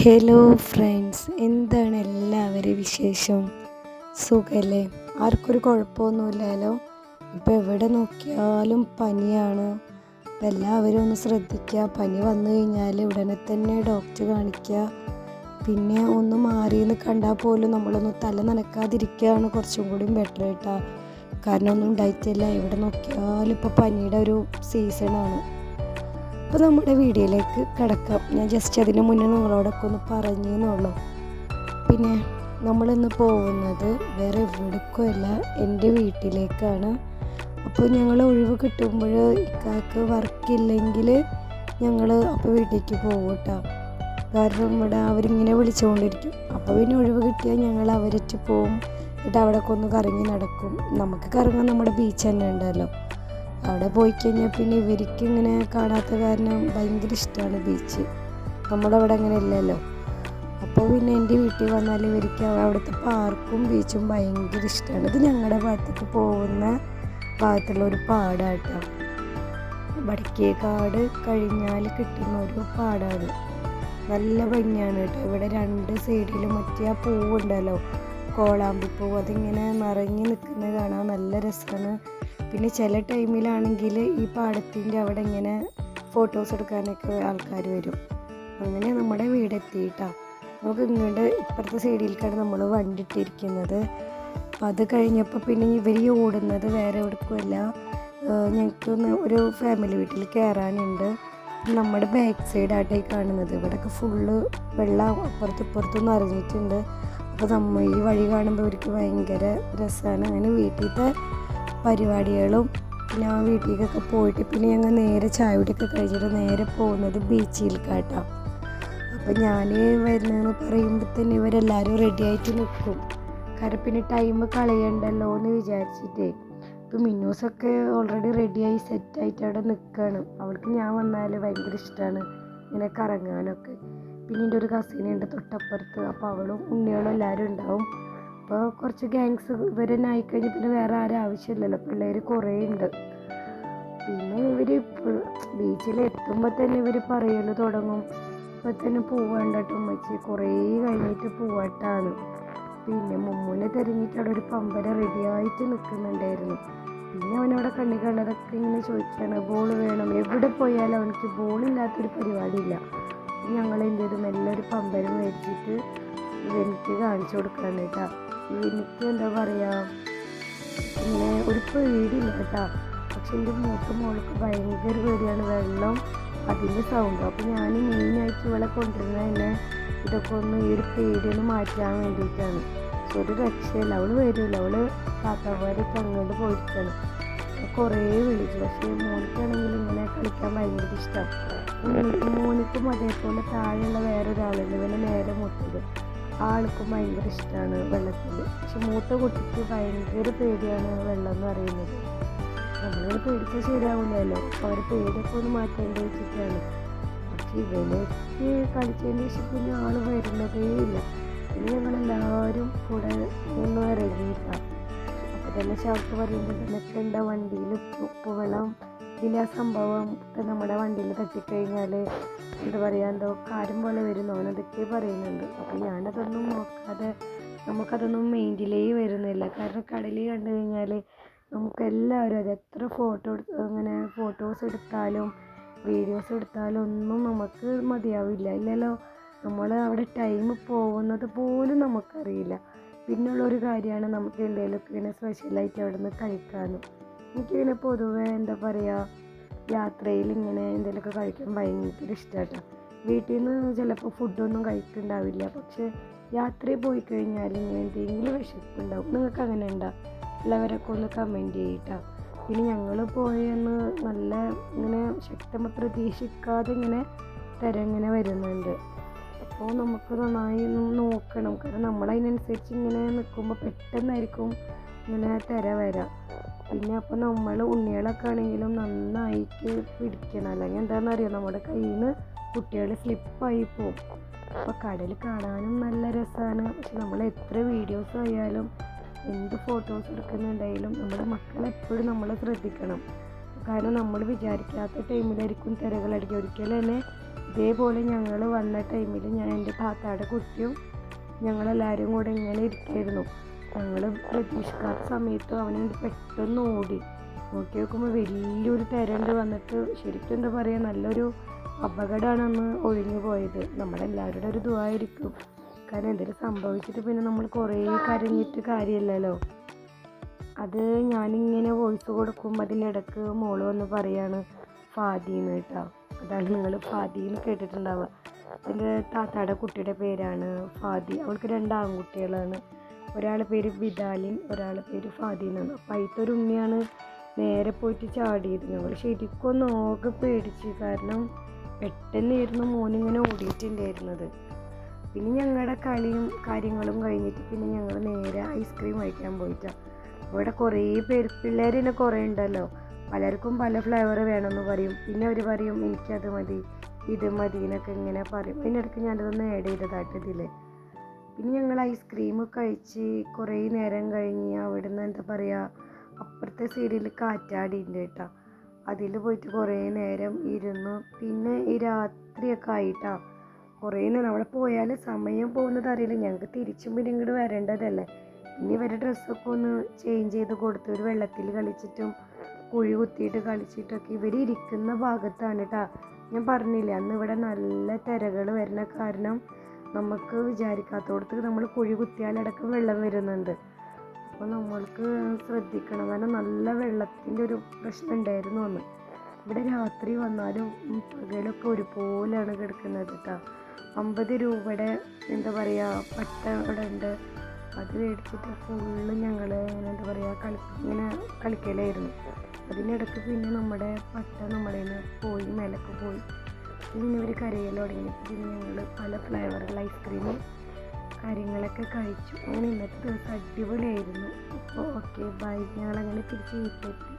Hello friends എന്താണ് എല്ലാവരും വിശേഷം? സുഖല്ലേ? ആർക്കൊരു കുഴപ്പമൊന്നുമില്ലല്ലോ? ഇപ്പോൾ എവിടെ നോക്കിയാലും പനിയാണ്. അപ്പം എല്ലാവരും ഒന്ന് ശ്രദ്ധിക്കുക. പനി വന്നു കഴിഞ്ഞാൽ ഉടനെ തന്നെ ഡോക്ടർ കാണിക്കുക. പിന്നെ ഒന്ന് മാറിയെന്ന് കണ്ടാൽ പോലും നമ്മളൊന്ന് തല നനക്കാതിരിക്കുകയാണ് കുറച്ചും കൂടി ബെറ്റർ കേട്ടോ കാരണം ഒന്നും ഉണ്ടായിട്ടില്ല. എവിടെ നോക്കിയാലും ഇപ്പോൾ പനിയുടെ ഒരു സീസണാണ് അപ്പോൾ നമ്മുടെ വീഡിയോയിലേക്ക് കിടക്കാം. ഞാൻ ജസ്റ്റ് അതിന് മുന്നേ നിങ്ങളോടൊക്കെ ഒന്ന് പറഞ്ഞെന്നുള്ളൂ പിന്നെ നമ്മളിന്ന് പോകുന്നത് വേറെ എവിടേക്കുമല്ല എന്റെ വീട്ടിലേക്കാണ്. അപ്പോൾ ഞങ്ങൾ ഒഴിവ് കിട്ടുമ്പോൾ ഇക്കാക്ക് വർക്കില്ലെങ്കിൽ ഞങ്ങൾ അപ്പോൾ വീട്ടിലേക്ക് പോകും കേട്ടോ കാരണം ഇവിടെ അവരിങ്ങനെ വിളിച്ചുകൊണ്ടിരിക്കും അപ്പോൾ പിന്നെ ഒഴിവ് കിട്ടിയാൽ ഞങ്ങൾ അവരറ്റ് പോവും. എന്നിട്ട് അവിടെ ഒന്ന് കറങ്ങി നടക്കും. നമുക്ക് കറങ്ങാൻ നമ്മുടെ ബീച്ച് തന്നെ ഉണ്ടല്ലോ. അവിടെ പോയി കഴിഞ്ഞാൽ പിന്നെ ഇവർക്ക് ഇങ്ങനെ കാണാത്ത കാരണം ഭയങ്കര ഇഷ്ടമാണ് ബീച്ച് നമ്മുടെ അവിടെ അങ്ങനെ ഇല്ലല്ലോ. അപ്പോൾ പിന്നെ എന്റെ വീട്ടിൽ വന്നാൽ ഇവർക്ക് അവിടുത്തെ പാർക്കും ബീച്ചും ഭയങ്കര ഇഷ്ടമാണ് ഇത് ഞങ്ങളുടെ ഭാഗത്തേക്ക് പോകുന്ന ഭാഗത്തുള്ള ഒരു പാടാട്ടോ. വടക്കേക്കാട് കഴിഞ്ഞാൽ കിട്ടുന്ന ഒരു പാടാണ്. നല്ല ഭംഗിയാണ് കേട്ടോ. ഇവിടെ രണ്ട് സൈഡിലും മറ്റേ ആ പൂവുണ്ടല്ലോ. കോളാമ്പിപ്പൂവ് അതിങ്ങനെ നിറഞ്ഞു നിൽക്കുന്നത് കാണാൻ നല്ല രസമാണ് പിന്നെ ചില ടൈമിലാണെങ്കിൽ ഈ പാടത്തിന്റെ അവിടെ ഇങ്ങനെ ഫോട്ടോസ് എടുക്കാനൊക്കെ ആൾക്കാർ വരും. അങ്ങനെ നമ്മുടെ വീടെത്തിയിട്ടാ. നമുക്ക് ഇങ്ങോട്ട് ഇപ്പുറത്തെ സൈഡിലേക്കാണ് നമ്മൾ വണ്ടി ഇട്ടിരിക്കുന്നത് അപ്പം അത് കഴിഞ്ഞപ്പോൾ പിന്നെ ഇവർ ഓടുന്നത് വേറെ എവിടേക്കുമല്ല. ഞങ്ങൾക്കൊന്ന് ഒരു ഫാമിലി വീട്ടിൽ കയറാനുണ്ട് നമ്മുടെ ബാക്ക് സൈഡ് ആയിട്ടായി കാണുന്നത്. ഇവിടെയൊക്കെ ഫുള്ള് വെള്ളം അപ്പുറത്തും ഇപ്പുറത്തും നിറഞ്ഞിട്ടുണ്ട്. അപ്പോൾ നമ്മൾ ഈ വഴി കാണുമ്പോൾ അവർക്ക് ഭയങ്കര രസമാണ് അങ്ങനെ വീട്ടിലത്തെ പരിപാടികളും പിന്നെ ആ വീട്ടിലേക്കൊക്കെ പോയിട്ട് പിന്നെ ഞങ്ങൾ നേരെ ചായ കുടിയൊക്കെ കഴിഞ്ഞിട്ട് നേരെ പോകുന്നത് ബീച്ചിലേക്കാട്ടോ അപ്പം ഞാൻ വരുന്നതെന്ന് പറയുമ്പോൾ തന്നെ ഇവരെല്ലാവരും റെഡി ആയിട്ട് നിൽക്കും. കാരണം പിന്നെ ടൈം കളയണ്ടല്ലോ എന്ന് വിചാരിച്ചിട്ടേ. ഇപ്പം മിന്നൂസൊക്കെ ഓൾറെഡി റെഡിയായി സെറ്റായിട്ട് അവിടെ നിൽക്കുകയാണ് അവൾക്ക് ഞാൻ വന്നാൽ ഭയങ്കര ഇഷ്ടമാണ് ഇങ്ങനെ കറങ്ങാനൊക്കെ. പിന്നെ എന്റെ ഒരു കസിനുണ്ട് തൊട്ടപ്പുറത്ത്. അപ്പോൾ അവളും ഉണ്ണികളും എല്ലാവരും ഉണ്ടാവും. അപ്പോൾ കുറച്ച് ഗ്യാങ്സ് ഇവർ കഴിഞ്ഞ് പിന്നെ വേറെ ആരും ആവശ്യമില്ലല്ലോ. പിള്ളേർ കുറേ ഉണ്ട്. പിന്നെ ഇവർ ബീച്ചിൽ എത്തുമ്പോൾ തന്നെ ഇവർ പറയൽ തുടങ്ങും. ഇപ്പം തന്നെ പോവാണ്ടട്ടോ ഉമ്മച്ചി. കുറേ കഴിഞ്ഞിട്ട് പോവാട്ടാണ്. പിന്നെ മുമ്മുനെ തിരഞ്ഞിട്ട് അവിടെ ഒരു പമ്പര റെഡിയായിട്ട് നിൽക്കുന്നുണ്ടായിരുന്നു പിന്നെ അവനവിടെ കണ്ണി കണ്ടതൊക്കെ ഇങ്ങനെ ചോദിക്കുകയാണ് ബോൾ വേണം. എവിടെ പോയാലും അവനക്ക് ബോളില്ലാത്തൊരു പരിപാടിയില്ല. ഞങ്ങൾ എന്ത് ചെയ്തു? മെല്ലെ ഒരു പമ്പരം മേടിച്ചിട്ട് എനിക്ക് കാണിച്ചു കൊടുക്കാൻ കേട്ടോ എനിക്ക് എന്താ പറയുക പിന്നെ ഒരു പേടിയില്ല കേട്ടോ. പക്ഷെ എന്റെ മൂത്ത മോൾക്ക് ഭയങ്കര പേടിയാണ് വെള്ളം അതിന്റെ സൗണ്ട് അപ്പോൾ ഞാൻ മെയിനായിട്ട് ഇവളെ കൊണ്ടുവരുന്നത് തന്നെ ഇതൊക്കെ ഒന്ന് ഈ ഒരു പേടിയൊന്ന് മാറ്റാൻ വേണ്ടിയിട്ടാണ്. ഒരു രക്ഷയില്ല അവൾ വരില്ല അവൾ താത്താമാരൊക്കെ അങ്ങോട്ട് പോയിരിക്കാണ്. കുറേ വിളിച്ചു. പക്ഷേ മോനിക്കാണെങ്കിൽ ഇങ്ങനെ കളിക്കാൻ ഭയങ്കര ഇഷ്ടം. മോനിക്കും അതേപോലെ താഴെയുള്ള വേറൊരാളുണ്ട് ഇവനെ നേരെ മുട്ടത് ആൾക്കും ഭയങ്കര ഇഷ്ടമാണ് വെള്ളത്തിൽ പക്ഷെ മൂത്ത കുട്ടിക്ക് ഭയങ്കര പേടിയാണ് വെള്ളം എന്ന് പറയുന്നത്. നമ്മളിങ്ങനെ പേടിച്ച ശരിയാവില്ലല്ലോ അപ്പോൾ അവർ പേടിയൊക്കെ ഒന്ന് മാറ്റേണ്ടി വെച്ചിട്ടാണ്. പക്ഷെ ഇവനൊക്കെ കളിച്ചതിന് ശേഷം പിന്നെ ആൾ വരുന്നതേ ഇല്ല. പിന്നെ ഞങ്ങളെല്ലാവരും കൂടെ ഒന്ന് ഇറങ്ങിയിട്ടാണ് അപ്പോൾ തന്നെ ഷാർക്ക് പറയുമ്പോൾ നിനക്ക് എന്താ വണ്ടിയിൽ ഉപ്പുവെള്ളം ഇതിന്റെ ആ സംഭവം നമ്മുടെ വണ്ടിയിൽ തട്ടിക്കഴിഞ്ഞാൽ എന്താ പറയുക എന്തോ കാര്യം പോലെ വരുന്നു അവനതൊക്കെ പറയുന്നുണ്ട്. അപ്പോൾ ഞാനതൊന്നും നോക്കാതെ നമുക്കതൊന്നും മൈൻഡിലേ വരുന്നില്ല. കാരണം കടലിൽ കണ്ടു കഴിഞ്ഞാൽ നമുക്കെല്ലാവരും അത് എത്ര ഫോട്ടോ എടുത്ത് അങ്ങനെ ഫോട്ടോസ് എടുത്താലും വീഡിയോസ് എടുത്താലും ഒന്നും നമുക്ക് മതിയാവില്ല. ഇല്ലല്ലോ നമ്മൾ അവിടെ ടൈം പോകുന്നത് പോലും നമുക്കറിയില്ല. പിന്നുള്ളൊരു കാര്യമാണ് നമുക്ക് എന്തെങ്കിലുമൊക്കെ ഇങ്ങനെ സ്പെഷ്യലായിട്ട് അവിടെ നിന്ന് കഴിക്കാനും. എനിക്കിങ്ങനെ പൊതുവേ എന്താ പറയുക യാത്രയിൽ ഇങ്ങനെ എന്തെങ്കിലുമൊക്കെ കഴിക്കാൻ ഭയങ്കര ഇഷ്ടമാണ് വീട്ടിൽ നിന്ന് ചിലപ്പോൾ ഫുഡൊന്നും കഴിക്കുന്നുണ്ടാവില്ല പക്ഷേ യാത്രയിൽ പോയി കഴിഞ്ഞാൽ ഇങ്ങനെ എന്തെങ്കിലും വിശപ്പുണ്ടാവും. നിങ്ങൾക്ക് അങ്ങനെ ഉണ്ടോ എല്ലാവരൊക്കെ ഒന്ന് കമന്റ് ചെയ്യട്ടോ. പിന്നെ ഞങ്ങൾ പോയെന്ന് നല്ല ഇങ്ങനെ ശക്തമ പ്രതീക്ഷിക്കാതെ ഇങ്ങനെ തിരങ്ങനെ വരുന്നുണ്ട്. അപ്പോൾ നമുക്ക് നന്നായി നോക്കണം. കാരണം നമ്മളതിനനുസരിച്ച് ഇങ്ങനെ നിൽക്കുമ്പോൾ പെട്ടെന്നായിരിക്കും ഇങ്ങനെ തിര വരാം. പിന്നെ അപ്പോൾ നമ്മൾ ഉണ്ണികളൊക്കെ ആണെങ്കിലും നന്നായിട്ട് പിടിക്കണം. അല്ലെങ്കിൽ എന്താണെന്നറിയാം? നമ്മുടെ കയ്യിൽ നിന്ന് കുട്ടികൾ സ്ലിപ്പായി പോകും. അപ്പോൾ കടൽ കാണാനും നല്ല രസമാണ് പക്ഷെ നമ്മൾ എത്ര വീഡിയോസ് ആയാലും എന്ത് ഫോട്ടോസ് എടുക്കുന്നുണ്ടായാലും നമ്മുടെ മക്കളെ എപ്പോഴും നമ്മൾ ശ്രദ്ധിക്കണം. കാരണം നമ്മൾ വിചാരിക്കാത്ത ടൈമിലായിരിക്കും തിരകളടിക്കുക ഒരിക്കലും തന്നെ ഇതേപോലെ ഞങ്ങൾ വന്ന ടൈമിൽ ഞാൻ എന്റെ താത്താടെ കുട്ടിയും ഞങ്ങളെല്ലാവരും കൂടെ ഇങ്ങനെ ഇരിക്കായിരുന്നു. ഞങ്ങൾ പ്രതീക്ഷിക്കാത്ത സമയത്ത് അവനെ പെട്ടെന്ന് ഓടി. നോക്കി നോക്കുമ്പോൾ വലിയൊരു തിരണ്ട് വന്നിട്ട് ശരിക്കും എന്താ പറയുക നല്ലൊരു അപകടമാണ് അന്ന് ഒഴിഞ്ഞു പോയത്. നമ്മളെല്ലാവരുടെ ഒരു ദുവായിരിക്കും. കാരണം എന്തെങ്കിലും സംഭവിച്ചിട്ട് പിന്നെ നമ്മൾ കുറേ കരഞ്ഞിട്ട് കാര്യമില്ലല്ലോ അത് ഞാനിങ്ങനെ വോയിസ് കൊടുക്കുമ്പോൾ അതിനിടക്ക് മോൾ വന്ന് പറയാണ് ഫാദീന്ന് കേട്ടോ. അതാണ് നിങ്ങൾ ഫാദീന്ന് കേട്ടിട്ടുണ്ടാവുക. എന്റെ താത്താടെ കുട്ടിയുടെ പേരാണ് ഫാദി. അവൾക്ക് രണ്ട് ആൺകുട്ടികളാണ്. ഒരാളുടെ പേര് വിദാലിൻ ഒരാളുടെ പേര് ഫാദി എന്നാണ്. അപ്പം അതിലത്തെ ഉണ്ണിയാണ് നേരെ പോയിട്ട് ചാടിയത്. ഞങ്ങൾ ശരിക്കും ഒന്ന് പേടിച്ച്. കാരണം പെട്ടെന്നായിരുന്നു മോനിങ്ങനെ ഓടിയിട്ടുണ്ടായിരുന്നത്. പിന്നെ ഞങ്ങളുടെ കളിയും കാര്യങ്ങളും കഴിഞ്ഞിട്ട് പിന്നെ ഞങ്ങൾ നേരെ ഐസ്ക്രീം കഴിക്കാൻ പോയിട്ടാണ് ഇവിടെ കുറേ പേര് പിള്ളേർ തന്നെ കുറേ ഉണ്ടല്ലോ പലർക്കും പല ഫ്ലേവർ വേണമെന്ന് പറയും. പിന്നെ അവർ പറയും എനിക്കത് മതി ഇത് മതി എന്നൊക്കെ ഇങ്ങനെ പറയും. അതിനിടയ്ക്ക് ഞാനതൊന്ന് ആഡ് ചെയ്തതായിട്ടില്ലേ പിന്നെ ഞങ്ങൾ ഐസ്ക്രീം കഴിച്ച് കുറേ നേരം കഴിഞ്ഞ് അവിടുന്ന് എന്താ പറയുക അപ്പുറത്തെ സൈഡിൽ കാറ്റാടിയുണ്ട് കേട്ടോ. അതിൽ പോയിട്ട് കുറേ നേരം ഇരുന്നു. പിന്നെ ഈ രാത്രിയൊക്കെ ആയിട്ടാ. കുറേ നേരം അവിടെ പോയാൽ സമയം പോകുന്നത് അറിയില്ല. ഞങ്ങൾക്ക് തിരിച്ചും പിന്നെ ഇങ്ങോട്ട് വരേണ്ടതല്ലേ. പിന്നെ ഇവരുടെ ഡ്രസ്സൊക്കെ ഒന്ന് ചേഞ്ച് ചെയ്ത് കൊടുത്ത് ഒരു വെള്ളത്തിൽ കളിച്ചിട്ടും കുഴി കുത്തിയിട്ട് കളിച്ചിട്ടൊക്കെ ഇവർ ഇരിക്കുന്ന ഭാഗത്താണ് കേട്ടോ. ഞാൻ പറഞ്ഞില്ലേ അന്ന് ഇവിടെ നല്ല തിരകൾ വരുന്ന കാരണം നമുക്ക് വിചാരിക്കാത്തോടത്ത് നമ്മൾ കുഴി കുത്തിയാലടക്കം വെള്ളം വരുന്നുണ്ട്. അപ്പോൾ നമ്മൾക്ക് ശ്രദ്ധിക്കണം. കാരണം നല്ല വെള്ളത്തിന്റെ ഒരു പ്രശ്നം ഉണ്ടായിരുന്നു അന്ന്. ഇവിടെ രാത്രി വന്നാലും പകലൊക്കെ ഒരുപോലെയാണ് കിടക്കുന്നത് കേട്ടോ അമ്പത് രൂപയുടെ എന്താ പറയുക പട്ട ഇവിടെ ഉണ്ട്. അത് മേടിച്ചിട്ട് ഫുള്ള് ഞങ്ങൾ എന്താ പറയുക കളി ഇങ്ങനെ കളിക്കലായിരുന്നു. അതിനിടയ്ക്ക് പിന്നെ നമ്മുടെ പട്ട നമ്മുടെ പോയി മേലൊക്കെ പോയി. പിന്നെ ഇവർ കരയിൽ തുടങ്ങിയിട്ട് പിന്നെ ഞങ്ങൾ പല ഫ്ലേവറുള്ള ഐസ്ക്രീമും കാര്യങ്ങളൊക്കെ കഴിച്ചു. അങ്ങനെ ഇന്നത്തെ ദിവസം അടിപൊളിയായിരുന്നു. അപ്പോൾ ഓക്കെ ബൈ ഞങ്ങളങ്ങനെ തിരിച്ച് വീട്ടിലെത്തി.